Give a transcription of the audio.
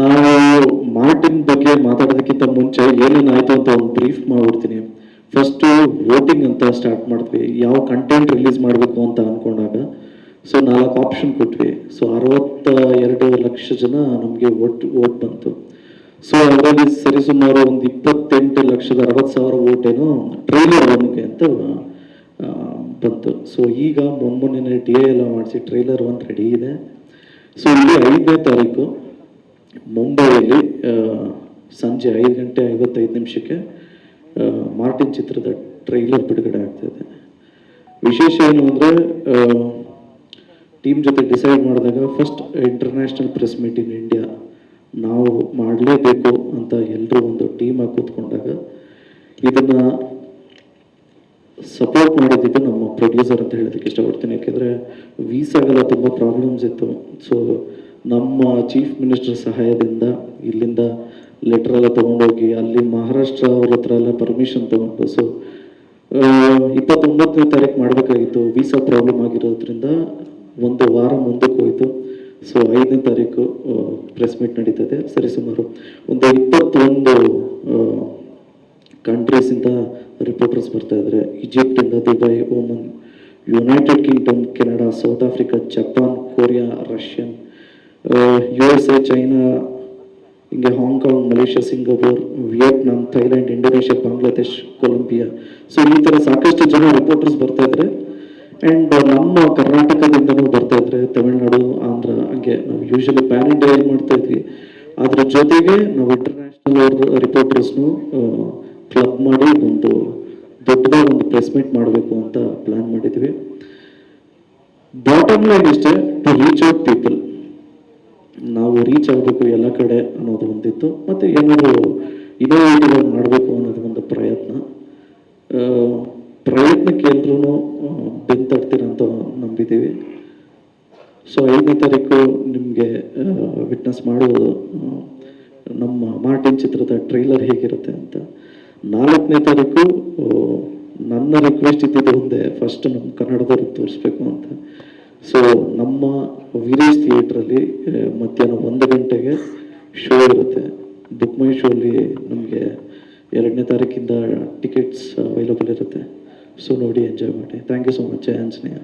ನಾವು ಮಾರ್ಟಿನ್ ಬಗ್ಗೆ ಮಾತಾಡೋದಕ್ಕಿಂತ ಮುಂಚೆ ಏನೇನಾಯ್ತು ಅಂತ ಒಂದು ಬ್ರೀಫ್ ಮಾಡ್ಬಿಡ್ತೀನಿ. ಫಸ್ಟು ವೋಟಿಂಗ್ ಅಂತ ಸ್ಟಾರ್ಟ್ ಮಾಡಿದ್ವಿ. ಯಾವ ಕಂಟೆಂಟ್ ರಿಲೀಸ್ ಮಾಡಬೇಕು ಅಂತ ಅಂದ್ಕೊಂಡಾಗ ಸೊ ನಾಲ್ಕು ಆಪ್ಷನ್ ಕೊಟ್ವಿ. ಸೊ ಅರವತ್ತ ಎರಡು ಲಕ್ಷ ಜನ ನಮಗೆ ವೋಟ್ ವೋಟ್ ಬಂತು. ಸೊ ಅದರಲ್ಲಿ ಸರಿಸುಮಾರು ಒಂದು ಇಪ್ಪತ್ತೆಂಟು ಲಕ್ಷದ ಅರವತ್ತು ಸಾವಿರ ವೋಟ್ ಏನೋ ಟ್ರೈಲರ್ ಒನ್ಗೆ ಅಂತ ಬಂತು. ಸೊ ಈಗ ಮೊನ್ನೆ ಡಿ ಎ ಎಲ್ಲ ಮಾಡಿಸಿ ಟ್ರೈಲರ್ ಒಂದು ರೆಡಿ ಇದೆ. ಸೊ ಇಲ್ಲಿ ಐದನೇ ತಾರೀಕು ಮುಂಬೈಯಲ್ಲಿ ಸಂಜೆ ಐದು ಗಂಟೆ ಐವತ್ತೈದು ನಿಮಿಷಕ್ಕೆ ಮಾರ್ಟಿನ್ ಚಿತ್ರದ ಟ್ರೈಲರ್ ಬಿಡುಗಡೆ ಆಗ್ತಿದೆ. ವಿಶೇಷ ಏನು ಅಂದರೆ ಟೀಮ್ ಜೊತೆ ಡಿಸೈಡ್ ಮಾಡಿದಾಗ first international press meet in India, ನಾವು ಮಾಡಲೇಬೇಕು ಅಂತ ಎಲ್ಲರೂ ಒಂದು ಟೀಮ್ ಆಗಿ ಕೂತ್ಕೊಂಡಾಗ ಇದನ್ನು ಸಪೋರ್ಟ್ ಮಾಡಿದ್ದಕ್ಕೆ ನಮ್ಮ ಪ್ರೊಡ್ಯೂಸರ್ ಅಂತ ಹೇಳೋದಕ್ಕೆ ಇಷ್ಟಪಡ್ತೀನಿ. ಯಾಕೆಂದರೆ ವೀಸಾಗೆಲ್ಲ ತುಂಬ ಪ್ರಾಬ್ಲಮ್ಸ್ ಇತ್ತು. ಸೊ ನಮ್ಮ ಚೀಫ್ ಮಿನಿಸ್ಟರ್ ಸಹಾಯದಿಂದ ಇಲ್ಲಿಂದ ಲೆಟರ್ ಎಲ್ಲ ತೊಗೊಂಡೋಗಿ ಅಲ್ಲಿ ಮಹಾರಾಷ್ಟ್ರ ಅವ್ರ ಹತ್ರ ಎಲ್ಲ ಪರ್ಮಿಷನ್ ತೊಗೊಂಡು ಸೊ ಇಪ್ಪತ್ತೊಂಬತ್ತನೇ ತಾರೀಕು ಮಾಡಬೇಕಾಗಿತ್ತು. ವೀಸಾ ಪ್ರಾಬ್ಲಮ್ ಆಗಿರೋದ್ರಿಂದ ಒಂದು ವಾರ ಮುಂದಕ್ಕೆ ಹೋಯಿತು. ಸೊ ಐದನೇ ತಾರೀಕು ಪ್ರೆಸ್ ಮೀಟ್ ನಡೀತದೆ. ಸರಿಸುಮಾರು ಒಂದು ಇಪ್ಪತ್ತೊಂದು ಕಂಟ್ರೀಸಿಂದ ರಿಪೋರ್ಟರ್ಸ್ ಬರ್ತಾ ಇದ್ದಾರೆ ಈಜಿಪ್ಟ್ ಇಂದ Dubai Oman United Kingdom, Canada, South Africa, Japan, Korea, Russian U S A China, ಹಿಂಗೆ Hong Kong, Malaysia, Singapore, Vietnam, Thailand, Indonesia, Bangladesh, Colombia. So ಈ ಥರ ಸಾಕಷ್ಟು ಜನ ರಿಪೋರ್ಟರ್ಸ್ ಬರ್ತಾ ಇದ್ದಾರೆ ಆ್ಯಂಡ್ ನಮ್ಮ ಕರ್ನಾಟಕದಿಂದನೂ ಬರ್ತಾ ಇದ್ದಾರೆ ತಮಿಳ್ನಾಡು, ಆಂಧ್ರ, ಹಂಗೆ ನಾವು ಯೂಶಲಿ ಪ್ಯಾನ್ ಇಂಡಿಯಾ ಏನು ಮಾಡ್ತಾ ಇದ್ವಿ. ಅದ್ರ ಜೊತೆಗೆ ನಾವು ಇಂಟರ್ನ್ಯಾಷನಲ್ ರಿಪೋರ್ಟರ್ಸ್ನು ಕ್ಲಬ್ ಮಾಡಿ ಒಂದು ದೊಡ್ಡದಾಗಿ ಒಂದು ಪ್ರೆಸ್ ಮೀಟ್ ಮಾಡಬೇಕು ಅಂತ ಪ್ಲಾನ್ ಮಾಡಿದ್ವಿ. ಬಾಟಮ್ ಲೈನ್ ಇಷ್ಟೇ ಟು ರೀಚ್ ಔಟ್ ಪೀಪಲ್ ನಾವು ರೀಚ್ ಆಗಬೇಕು ಎಲ್ಲ ಕಡೆ ಅನ್ನೋದು ಒಂದಿತ್ತು. ಮತ್ತು ಏನಾದರೂ ಇನೋವೇಟಿವ್ ಮಾಡಬೇಕು ಅನ್ನೋದು ಒಂದು ಪ್ರಯತ್ನ. ಪ್ರಯತ್ನಕ್ಕೆ ಎಲ್ಲರೂ ಬೆಂತಡ್ತೀರ ಅಂತ ನಂಬಿದ್ದೀವಿ ಸೊ ಐದನೇ ತಾರೀಕು ನಿಮಗೆ ವಿಟ್ನೆಸ್ ಮಾಡುವುದು ನಮ್ಮ ಮಾರ್ಟಿನ್ ಚಿತ್ರದ ಟ್ರೈಲರ್ ಹೇಗಿರುತ್ತೆ ಅಂತ. ನಾಲ್ಕನೇ ತಾರೀಕು ನನ್ನ ರಿಕ್ವೆಸ್ಟ್ ಇದ್ದಿದ್ದು ಒಂದೇ ಫಸ್ಟ್ ನಮ್ಮ ಕನ್ನಡದವ್ರಿಗೆ ತೋರಿಸ್ಬೇಕು ಅಂತ. ಸೊ ನಮ್ಮ ವೀರೇಶ್ ಥಿಯೇಟ್ರಲ್ಲಿ ಮಧ್ಯಾಹ್ನ ಒಂದು ಗಂಟೆಗೆ ಶೋ ಇರುತ್ತೆ. ಬುಕ್ ಮೈ ಶೋಲಿ ನಮಗೆ ಎರಡನೇ ತಾರೀಕಿಂದ ಟಿಕೆಟ್ಸ್ ಅವೈಲಬಲ್ ಇರುತ್ತೆ. ಸೊ ನೋಡಿ ಎಂಜಾಯ್ ಮಾಡಿ. Thank you so much Anjaneya.